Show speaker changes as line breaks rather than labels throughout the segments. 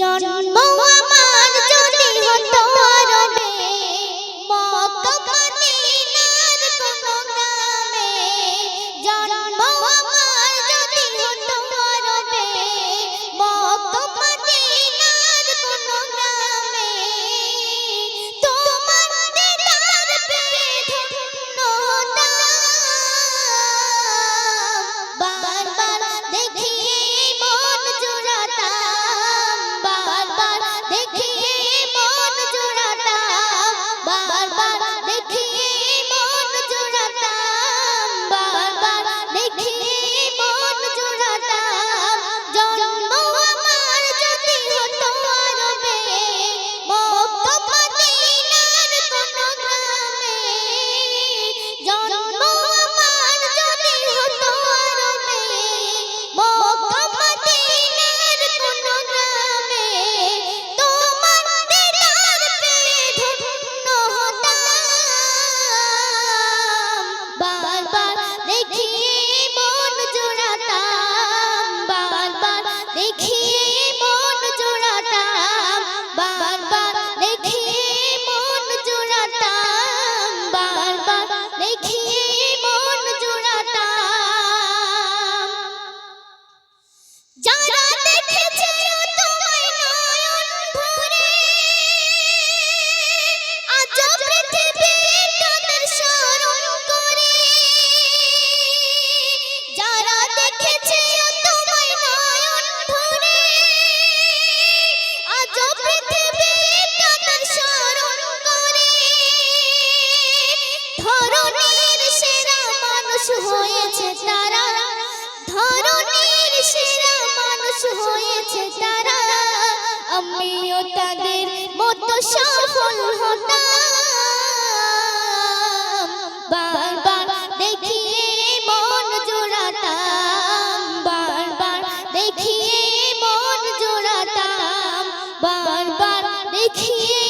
John, John Moe. সফল হতাম। বারবার দেখিয়ে মন জোড়াতাম। বারবার দেখিয়ে মন জোড়াতাম। বারবার দেখিয়ে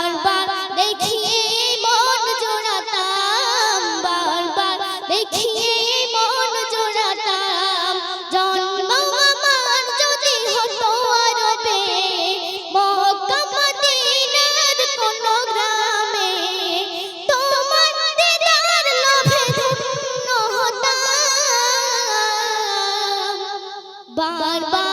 বারবার দেখিয়ে মন জোড়াতাম, বারবার দেখিয়ে মন জোড়াতাম। জন্ম আমার যদি হতো আরবে, মক্কামদিনার কোন গ্রামে, তোমার দিদার লোভে ধন্য হতাম। বারবার